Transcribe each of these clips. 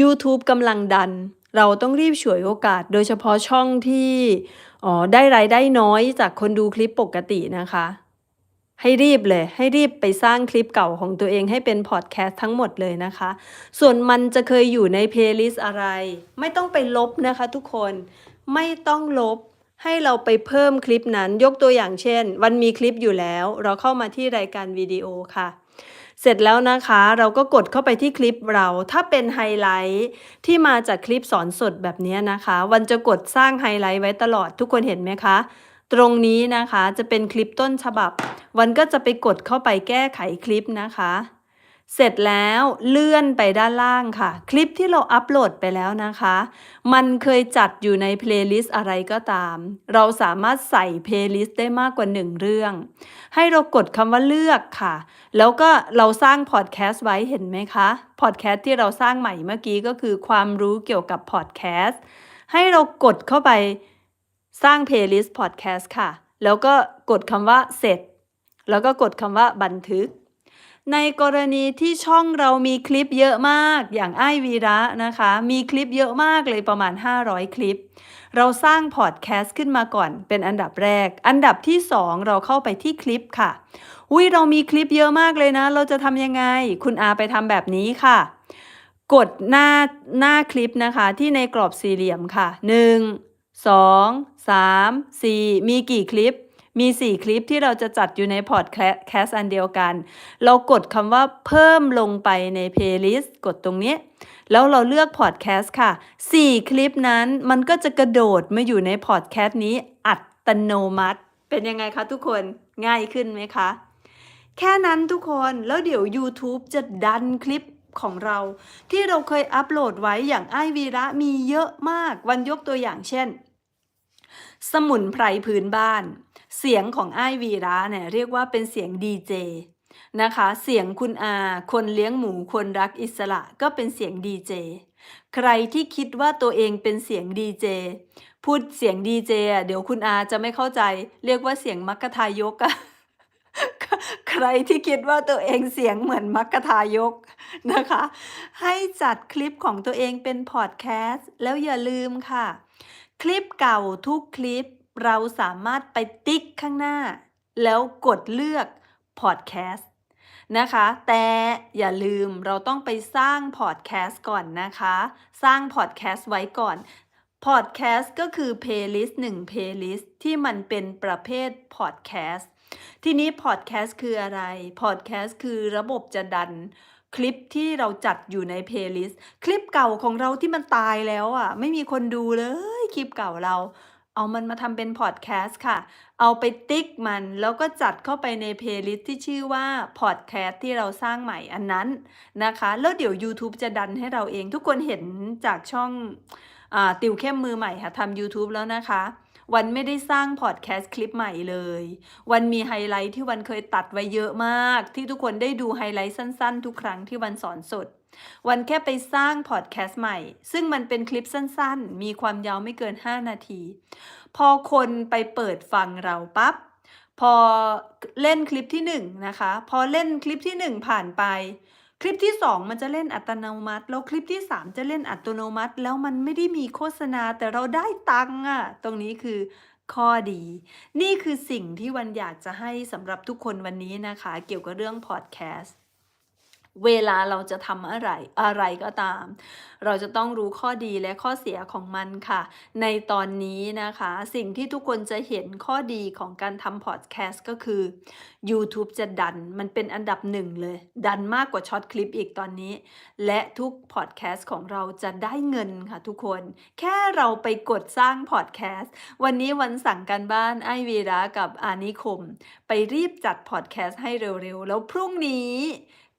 YouTube กำลังดัน เราต้องรีบฉวยโอกาส โดยเฉพาะช่องที่อ๋อได้รายได้น้อยจากคนดูคลิปปกตินะคะ ให้รีบเลย ให้รีบไปสร้างคลิปเก่าของตัวเองให้เป็นพอดแคสต์ทั้งหมดเลยนะคะ ส่วนมันจะเคยอยู่ในเพลย์ลิสต์อะไร ไม่ต้องไปลบนะคะทุกคนไม่ต้องลบให้เราไปเพิ่มคลิปนั้นยกตัวอย่างเช่น วันมีคลิปอยู่แล้ว เราเข้ามาที่รายการวิดีโอค่ะ เสร็จแล้วนะคะ เราก็กดเข้าไปที่คลิปเราถ้าเป็นไฮไลท์ที่มาจากคลิปสอนสดแบบนี้นะคะ วันจะกดสร้างไฮไลท์ไว้ตลอดทุกคนเห็นไหมคะตรงนี้นะคะจะเป็นคลิปต้นฉบับ วันก็จะไปกดเข้าไปแก้ไขคลิปนะคะ เสร็จแล้วเลื่อนไปด้านล่างค่ะ คลิปที่เราอัปโหลดไปแล้วนะคะ มันเคยจัดอยู่ในเพลย์ลิสต์อะไรก็ตาม เราสามารถใส่เพลย์ลิสต์ได้มากกว่าหนึ่งเรื่อง ให้เรากดคำว่าเลือกค่ะ แล้วก็เราสร้างพอดแคสต์ไว้เห็นไหมคะพอดแคสต์ที่เราสร้างใหม่เมื่อกี้ก็คือความรู้เกี่ยวกับพอดแคสต์ให้เรากดเข้าไปสร้างเพลย์ลิสต์พอดแคสต์ค่ะ แล้วก็กดคำว่าเสร็จ แล้วก็กดคำว่าบันทึก ในกรณีที่ช่องเรามีคลิปเยอะมากอย่างไอวีระนะคะ มีคลิปเยอะมากเลยประมาณ 500 คลิป เราสร้างพอดแคสต์ขึ้นมาก่อนเป็นอันดับแรก อันดับที่ 2 เราเข้าไปที่คลิปค่ะอุ้ยเรามีคลิปเยอะมากเลยนะ เราจะทำยังไง คุณอาไปทำแบบนี้ค่ะ กดหน้าหน้าคลิปนะคะ ที่ในกรอบสี่เหลี่ยมค่ะ 1 2 3 4 มีกี่คลิป มี 4 คลิปที่เราจะจัดอยู่ในพอดแคสต์อันเดียวกัน เรากดคำว่าเพิ่มลงไปในเพลย์ลิสต์กดตรงนี้ แล้วเราเลือกพอดแคสต์ค่ะ 4 คลิปนั้นมันก็จะกระโดดมาอยู่ในพอดแคสต์นี้อัตโนมัติ เป็นยังไงคะทุกคนง่ายขึ้นไหมคะ แค่นั้นทุกคนแล้วเดี๋ยว YouTube จะดันคลิปของเรา ที่เราเคยอัปโหลดไว้อย่างไอวีระมีเยอะมาก วันยกตัวอย่างเช่น สมุนไพรพื้นบ้าน เสียงของไอวีระเนี่ยเรียกว่าเป็นเสียงดีเจนะคะ เสียงคุณอา คนเลี้ยงหมูคนรักอิสระก็เป็นเสียงดีเจ ใครที่คิดว่าตัวเองเป็นเสียงดีเจ พูดเสียงดีเจอะเดี๋ยวคุณอาจะไม่เข้าใจ เรียกว่าเสียงมัคคทายกอะใครที่คิดว่าตัวเองเสียงเหมือนมัคคทายกนะคะ ให้จัดคลิปของตัวเองเป็นพอดแคสต์แล้วอย่าลืมค่ะ คลิปเก่าทุกคลิป เราสามารถไปติ๊กข้างหน้า แล้วกดเลือกพอดแคสต์นะคะ แต่อย่าลืมเราต้องไปสร้างพอดแคสต์ก่อนนะคะ สร้างพอดแคสต์ไว้ก่อนพอดแคสต์ก็คือเพลย์ลิสต์หนึ่งเพลย์ลิสต์ที่มันเป็นประเภทพอดแคสต์ทีนี้พอดแคสต์คืออะไรพอดแคสต์คือระบบจะดันคลิปที่เราจัดอยู่ในเพลย์ลิสต์คลิปเก่าของเราที่มันตายแล้วอะ ไม่มีคนดูเลยคลิปเก่าเรา เอามันมาทำเป็นพอดแคสต์ค่ะ เอาไปติ๊กมันแล้วก็จัดเข้าไปในเพลย์ลิสต์ที่ชื่อว่าพอดแคสต์ที่เราสร้างใหม่อันนั้นนะคะ แล้วเดี๋ยว YouTube จะดันให้เราเองทุกคนเห็นจากช่องอติวเข้มมือใหม่ค่ะทำ YouTube แล้วนะคะวันไม่ได้สร้างพอดแคสต์คลิปใหม่เลย วันมีไฮไลท์ที่วันเคยตัดไว้เยอะมาก ที่ทุกคนได้ดูไฮไลท์สั้นๆ ทุกครั้งที่วันสอนสด วันแค่ไปสร้างพอดแคสต์ใหม่ ซึ่งมันเป็นคลิปสั้นๆ มีความยาวไม่เกิน 5 นาที พอคนไปเปิดฟังเราปับ๊บพอเล่นคลิปที่1นะคะ พอเล่นคลิปที่ 1 ผ่านไป คลิปที่ 2 มันจะเล่นอัตโนมัติ แล้วคลิปที่ 3 จะเล่นอัตโนมัติ แล้วมันไม่ได้มีโฆษณาแต่เราได้ตังค์อะตรงนี้คือข้อดี นี่คือสิ่งที่วันอยากจะให้สำหรับทุกคนวันนี้นะคะ เกี่ยวกับเรื่องพอดแคสต์ เวลาเราจะทำอะไรอะไรก็ตาม เราจะต้องรู้ข้อดีและข้อเสียของมันค่ะ ในตอนนี้นะคะ สิ่งที่ทุกคนจะเห็นข้อดีของการทำพอดแคสต์ก็คือ YouTube จะดันมันเป็นอันดับหนึ่งเลย ดันมากกว่าช็อตคลิปอีกตอนนี้ และทุกพอดแคสต์ของเราจะได้เงินค่ะทุกคน แค่เราไปกดสร้างพอดแคสต์วันนี้วันสั่งการบ้านไอวีระกับอานิคม ไปรีบจัดพอดแคสต์ให้เร็วๆ แล้วพรุ่งนี้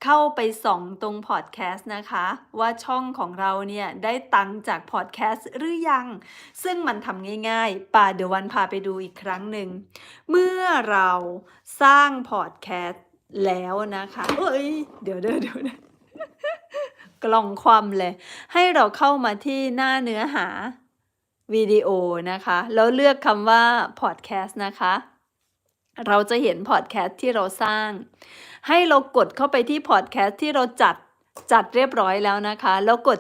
เข้าไปส่องตรงพอดแคสต์นะคะ ว่าช่องของเราเนี่ย ได้ตังจากพอดแคสต์หรือยัง ซึ่งมันทำง่ายๆ ป่าเดี๋ยววันพาไปดูอีกครั้งหนึ่ง เมื่อเราสร้างพอดแคสต์แล้วนะคะเอ้ย เดี๋ยวเดี๋ยวเดี๋ยวเดี๋ยวกล่องความเลย ให้เราเข้ามาที่หน้าเนื้อหาวิดีโอนะคะ แล้วเลือกคำว่าพอดแคสต์นะคะ เราจะเห็นพอดแคสต์ที่เราสร้าง ให้เรากดเข้าไปที่พอดแคสต์ที่เราจัดจัดเรียบร้อยแล้วนะคะ แล้วกด